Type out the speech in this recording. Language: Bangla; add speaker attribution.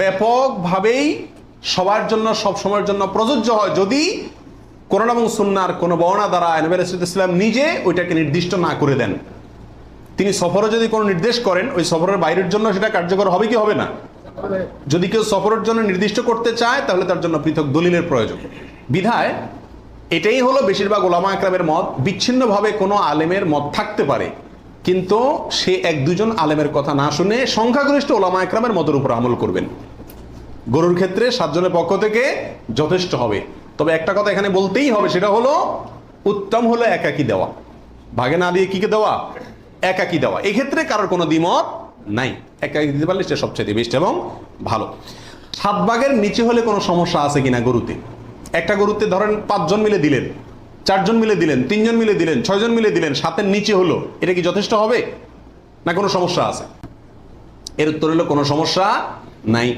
Speaker 1: ব্যাপকভাবেই সবার জন্য, সব সময়ের জন্য প্রযোজ্য হয় যদি করোনা এবং সুন্নার কোনো বর্ণা দ্বারা নবী আলাইহিস ইসলাম নিজে ওইটাকে নির্দিষ্ট না করে দেন। তিনি সফরে যদি কোনো নির্দেশ করেন, ওই সফরের বাইরের জন্য সেটা কার্যকর হবে কি হবে না? যদি কেউ সফরের জন্য নির্দিষ্ট করতে চায়, তাহলে তার জন্য পৃথক দলিলের প্রয়োজন। বিধায় এটাই হলো বেশিরভাগ ওলামা একরামের মত, বিচ্ছিন্নভাবে কোনো আলেমের মত থাকতে পারে। কিন্তু সে এক দুজন আলেমের কথা না শুনে সংখ্যাগরিষ্ঠ ওলামা একরামের মতের উপর আমল করবেন। গরুর ক্ষেত্রে সাতজনের পক্ষ থেকে যথেষ্ট হবে। তবে একটা কথা এখানে বলতেই হবে, সেটা হলো উত্তম হলো একাকি দেওয়া। ভাগে না দিয়ে কিকে দেওয়া? একাকি দেওয়া। এক্ষেত্রে কারোর কোনো দ্বিমত নাই। একাকি দিতে পারলে সেটা সবচেয়ে বেস্ট এবং ভালো। সাত ভাগের নিচে হলে কোনো সমস্যা আছে কিনা গরুতে? একটা গরুতে ধরেন পাঁচজন মিলে দিলেন। চারজন মিলে দিলেন, তিনজন মিলে দিলেন, ছয়জন মিলে দিলেন, সাতের নিচে হলো। এটা কি যথেষ্ট হবে? না কোনো সমস্যা আছে? এর উত্তর হলো কোনো সমস্যা নাই।